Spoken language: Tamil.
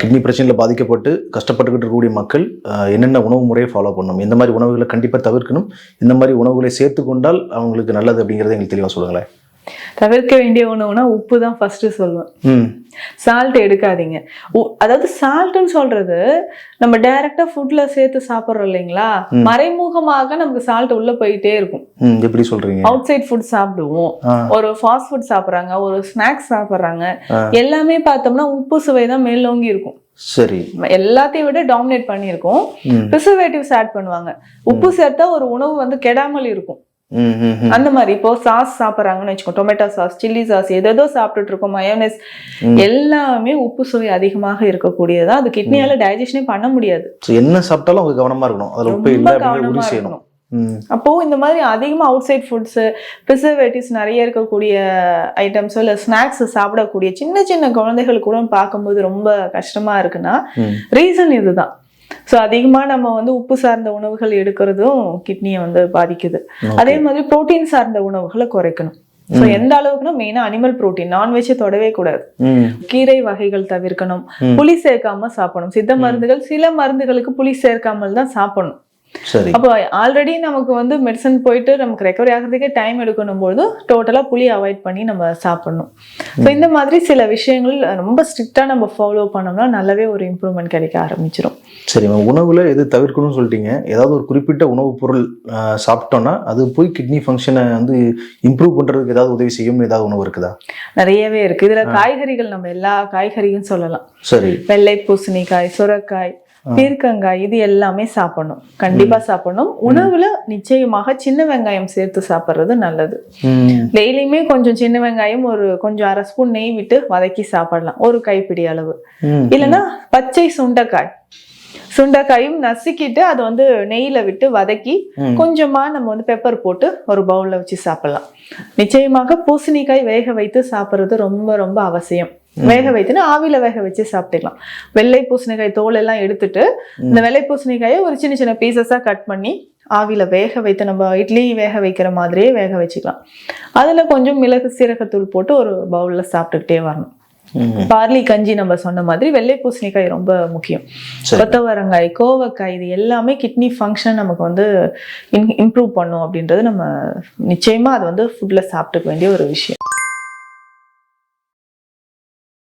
கிட்னி பிரச்சனையில் பாதிக்கப்பட்டு கஷ்டப்பட்டுக்கிட்டு இருக்கக்கூடிய மக்கள் என்னென்ன உணவு முறையை ஃபாலோ பண்ணணும்? எந்த மாதிரி உணவுகளை கண்டிப்பாக தவிர்க்கணும்? இந்த மாதிரி உணவுகளை சேர்த்து கொண்டால் அவங்களுக்கு நல்லது அப்படிங்கிறத எங்களுக்கு தெளிவாக சொல்லுங்களேன். தவிர்க்க வேண்டிய உணவுனா உப்பு தான் ஃபர்ஸ்ட் சொல்லுவேன் ம். சால்ட் எடுக்காதீங்க. அதாவது சால்ட்னு சொல்றது நம்ம டைரக்டா ஃபுட்ல சேர்த்து சாப்பிடுறோம் இல்லைங்களா? மறைமுகமாக நமக்கு சால்ட் உள்ள போயிட்டே இருக்கும். எப்படி சொல்கிறீங்க அவுட் சைட் ஃபுட் சாப்பிடுவோம் ஒரு ஃபாஸ்ட் ஃபுட் சாப்பிடுறாங்க ஒரு ஸ்நாக்ஸ் சாப்பிடுறாங்க. எல்லாமே பார்த்தோம்னா உப்பு சுவை தான் மேலோங்கி இருக்கும். சரி. எல்லாத்தையும் விட டாமினேட் பண்ணியிருக்கும். ப்ரிசர்வேட்டிவ்ஸ் ஆட் பண்ணுவாங்க. உப்பு சேர்த்தா ஒரு உணவு வந்து கெடாமல் இருக்கும். அந்த மாதிரி இப்போ சாஸ் சாப்பிட்றாங்கன்னு வச்சுக்கோ டொமேட்டோ சாஸ் சில்லி சாஸ் எதோ சாப்பிட்டுட்டு இருக்கோம் மயோனைஸ் எல்லாமே உப்பு சுவை அதிகமாக இருக்கக்கூடியதா அது கிட்னியால டைஜஷனே பண்ண முடியாது. என்ன சாப்பிட்டாலும் அவங்க கவனமாக இருக்கணும். அதில் உப்பு இல்லை கவனமா உறுதி செய்யணும். ம் அப்போ இந்த மாதிரி அதிகமா அவுட் சைட் ஃபுட்ஸ் ப்ரிசர்வேட்டிவ்ஸ் நிறைய இருக்கக்கூடிய ஐட்டம்ஸ் இல்ல ஸ்நாக்ஸ் சாப்பிடக்கூடிய சின்ன சின்ன குழந்தைகள் கூட பார்க்கும்போது ரொம்ப கஷ்டமா இருக்குன்னா ரீசன் இதுதான். ஸோ அதிகமாக நம்ம வந்து உப்பு சார்ந்த உணவுகள் எடுக்கிறதும் கிட்னியை வந்து பாதிக்குது. அதே மாதிரி புரோட்டீன் சார்ந்த உணவுகளை குறைக்கணும். ஸோ எந்த அளவுக்குன்னா மெயினாக அனிமல் புரோட்டீன் நான்வெஜ் தொடவே கூடாது. கீரை வகைகள் தவிர்க்கணும். புளி சேர்க்காம சாப்பிடணும். சித்த மருந்துகள் சில மருந்துகளுக்கு புளி சேர்க்காமல் தான் சாப்பிடணும். சரி. அப்போ ஆல்ரெடி நமக்கு வந்து மெடிசன் போயிட்டு நமக்கு ரெக்கவரி ஆகிறதுக்கே டைம் எடுக்கணும் பொழுது டோட்டலாக புளி அவாய்ட் பண்ணி நம்ம சாப்பிடணும். ஸோ இந்த மாதிரி சில விஷயங்கள் ரொம்ப ஸ்ட்ரிக்டாக நம்ம ஃபாலோ பண்ணோம்னா நல்லாவே ஒரு இம்ப்ரூவ்மெண்ட் கிடைக்க ஆரம்பிச்சிடும் சரி உணவில் எது தவிர்க்கணும்னு சொல்லிட்டீங்க. ஏதாவது ஒரு குறிப்பிட்ட உணவுப் பொருள் சாப்பிட்டோம்னா அது போய் கிட்னி ஃபங்க்ஷனை வந்து இம்ப்ரூவ் பண்ணுறதுக்கு ஏதாவது உதவி செய்யும் ஏதாவது உணவு இருக்குதா? நிறையவே இருக்கு. இதுல காய்கறிகள் நம்ம எல்லா காய்கறியும் சொல்லலாம். சரி. வெள்ளை பூசணிக்காய் சுரக்காய் பீர்க்கங்காய் இது எல்லாமே சாப்பிடணும். கண்டிப்பா சாப்பிடணும். உணவுல நிச்சயமாக சின்ன வெங்காயம் சேர்த்து சாப்பிடுறது நல்லது. டெய்லியுமே கொஞ்சம் சின்ன வெங்காயம் ஒரு கொஞ்சம் அரை ஸ்பூன் நெய் விட்டு வதக்கி சாப்பிடலாம். ஒரு கைப்பிடி அளவு. இல்லைன்னா பச்சை சுண்டைக்காய். சுண்டைக்காயும் நசுக்கிட்டு அதை வந்து நெய்யில விட்டு வதக்கி. கொஞ்சமா நம்ம வந்து பெப்பர் போட்டு ஒரு பவுல்ல வச்சு சாப்பிடலாம். நிச்சயமாக பூசணிக்காய் வேக வைத்து சாப்பிடுறது ரொம்ப ரொம்ப அவசியம். வேக வைத்துன்னு ஆவியில வேக வச்சு சாப்பிட்டுக்கலாம். வெள்ளை பூசணிக்காய் தோல் எல்லாம் எடுத்துட்டு இந்த வெள்ளை பூசணிக்காயை ஒரு சின்ன சின்ன பீசஸா கட் பண்ணி ஆவியில வேக வைத்து நம்ம இட்லி வேக வைக்கிற மாதிரியே வேக வச்சுக்கலாம். அதுல கொஞ்சம் மிளகு சீரகத்தூள் போட்டு ஒரு பவுல்ல சாப்பிட்டுக்கிட்டே வரணும். பார்லி கஞ்சி நம்ம சொன்ன மாதிரி வெள்ளை பூசணிக்காய் ரொம்ப முக்கியம். கொத்தவரங்காய் கோவக்காய் இது எல்லாமே கிட்னி ஃபங்க்ஷன் நமக்கு வந்து இம்ப்ரூவ் பண்ணும் அப்படின்றது நம்ம நிச்சயமா அது வந்து ஃபுட்ல சாப்பிட்டுக்க வேண்டிய ஒரு விஷயம்.